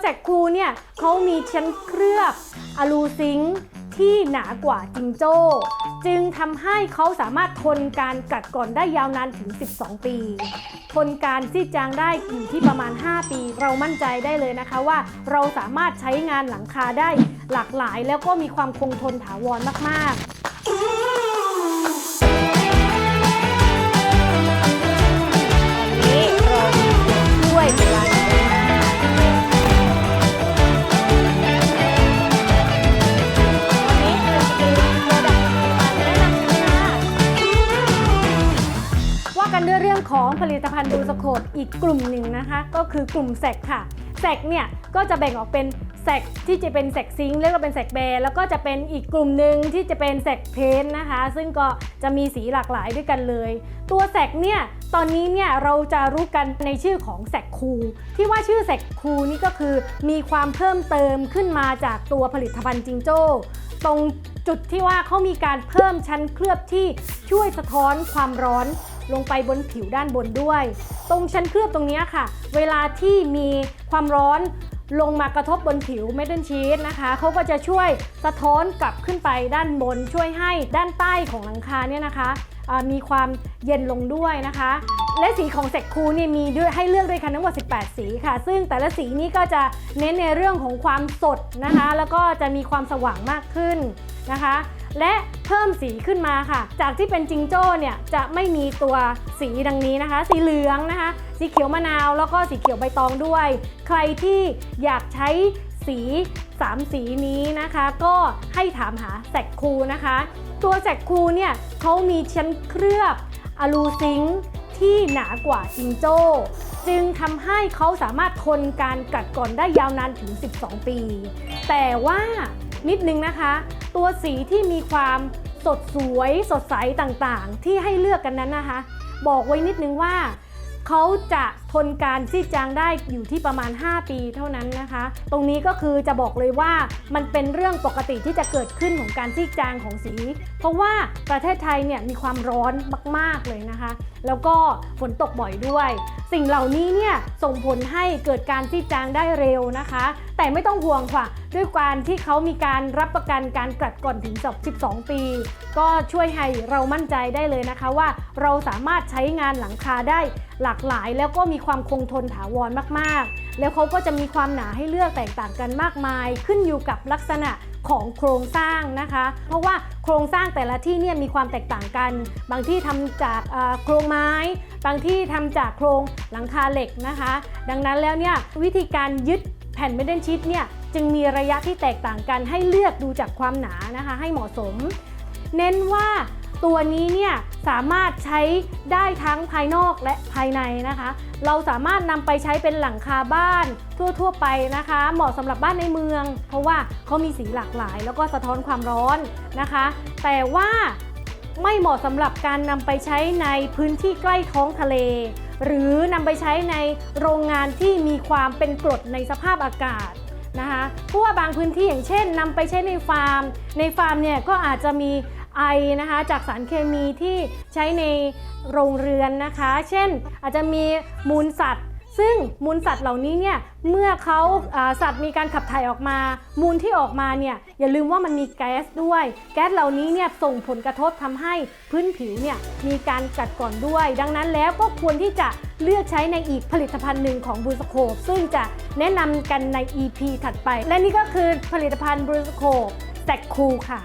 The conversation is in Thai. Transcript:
แสกคูเนี่ยเขามีชั้นเคลือบอะลูซิงที่หนากว่าจิงโจ้ จึงทำให้เขาสามารถทนการกัดก่อนได้ยาวนานถึง 12 ปี ทนการซีดจางได้อยู่ที่ประมาณ 5 ปี เรามั่นใจได้เลยนะคะว่าเราสามารถใช้งานหลังคาได้หลากหลาย แล้วก็มีความคงทนถาวรมากๆ กันด้วยเรื่องของผลิตภัณฑ์ดูสโคปอีกกลุ่มหนึ่งนะคะ ก็คือกลุ่มแสกค่ะแสกเนี่ยก็จะแบ่งออกเป็นแสกที่จะเป็นแสกซิงค์แล้วก็เป็นแสกแบร์แล้วก็จะเป็นอีกกลุ่มหนึ่งที่จะเป็นแสกเพนท์นะคะ ซึ่งก็จะมีสีหลากหลายด้วยกันเลย ตัวแสกเนี่ยตอนนี้เนี่ยเราจะรู้กันในชื่อของแสกคู ที่ว่าชื่อแสกคูนี่ก็คือมีความเพิ่มเติมขึ้นมาจากตัวผลิตภัณฑ์จิงโจ้ ตรงจุดที่ว่าเขามีการเพิ่มชั้นเคลือบที่ช่วยสะท้อนความร้อน ลงไปบนผิวด้านบนด้วย ตรงชั้นเคลือบตรงนี้ค่ะ เวลาที่มีความร้อนลงมากระทบบนผิวเมทัลชีสนะคะเขาก็จะช่วยสะท้อนกลับขึ้นไปด้านบน ช่วยให้ด้านใต้ของหลังคาเนี่ยนะคะมีความเย็นลงด้วยนะคะ และสีของเซกคูนี่มีด้วยให้เลือกด้วยกันทั้งหมด 18 สีค่ะ ซึ่งแต่ละสีนี้ก็จะเน้นในเรื่องของความสดนะคะ แล้วก็จะมีความสว่างมากขึ้นนะคะ และเพิ่มสีขึ้นมาค่ะ จากที่เป็นจิงโจ้เนี่ยจะไม่มีตัวสีดังนี้นะคะ สีเหลืองนะคะ สีเขียวมะนาว แล้วก็สีเขียวใบตองด้วย ใครที่อยากใช้สี3 สีนี้นะคะ ก็ให้ถามหาแสกคูนะคะ ตัวแสกคูเนี่ยเขามีชั้นเคลือบอะลูซิงที่หนากว่าจิงโจ้ จึงทำให้เขาสามารถทนการกัดกร่อนได้ยาวนานถึง 12 ปี แต่ว่านิดนึงนะคะ ตัวสีที่มีความสดสวยสดใสต่างๆ ที่ให้เลือกกันนั้นนะคะ บอกไว้นิดนึงว่าเขาจะทนการซีดจางได้อยู่ที่ประมาณ 5 ปีเท่านั้นนะคะ ตรงนี้ก็คือจะบอกเลยว่ามันเป็นเรื่องปกติที่จะเกิดขึ้นของการซีดจางของสี เพราะว่าประเทศไทยเนี่ยมีความร้อนมากๆเลยนะคะ แล้วก็ฝนตกบ่อยด้วย สิ่งเหล่านี้เนี่ยส่งผลให้เกิดการซีดจางได้เร็วนะคะแต่ไม่ต้องห่วงค่ะ ด้วยการที่เขามีการรับประกันการกัดก่อนถึงจบ 12 ปี ก็ช่วยให้เรามั่นใจได้เลยนะคะว่าเราสามารถใช้งานหลังคาได้หลากหลาย แล้วก็มีความคงทนถาวรมากๆ แล้วเขาก็จะมีความหนาให้เลือกแตกต่างกันมากมาย ขึ้นอยู่กับลักษณะของโครงสร้างนะคะ เพราะว่าโครงสร้างแต่ละที่เนี่ยมีความแตกต่างกัน บางที่ทำจากโครงไม้ บางที่ทำจากโครงหลังคาเหล็กนะคะ ดังนั้นแล้วเนี่ยวิธีการยึด แผ่นเมดเดนชีตเนี่ยจึงมีระยะที่แตกต่างกันให้เลือกดูจากความหนานะคะ ให้เหมาะสม เน้นว่าตัวนี้เนี่ยสามารถใช้ได้ทั้งภายนอกและภายในนะคะ เราสามารถนำไปใช้เป็นหลังคาบ้านทั่ว ๆ ไปนะคะ เหมาะสำหรับบ้านในเมือง เพราะว่าเขามีสีหลากหลาย แล้วก็สะท้อนความร้อนนะคะ แต่ว่าไม่เหมาะสำหรับการนำไปใช้ในพื้นที่ใกล้ท้องทะเล หรือนำไปใช้ในโรงงานที่มีความเป็นกรดในสภาพอากาศนะคะเพราะว่าบางพื้นที่อย่างเช่นนำไปใช้ในฟาร์ม ในฟาร์มเนี่ยก็อาจจะมีไอนะคะจากสารเคมีที่ใช้ในโรงเรือนนะคะ เช่นอาจจะมีมูลสัตว์ ซึ่งมูลสัตว์เหล่านี้เนี่ยเมื่อเขาสัตว์มีการขับถ่ายออกมา มูลที่ออกมาเนี่ยอย่าลืมว่ามันมีแก๊สด้วย แก๊สเหล่านี้เนี่ยส่งผลกระทบทำให้พื้นผิวเนี่ยมีการกัดก่อนด้วย ดังนั้นแล้วก็ควรที่จะเลือกใช้ในอีกผลิตภัณฑ์หนึ่งของบูสโคปซึ่งจะแนะนำกันใน EP ถัดไป และนี่ก็คือผลิตภัณฑ์บูสโคปแซกคูค่ะ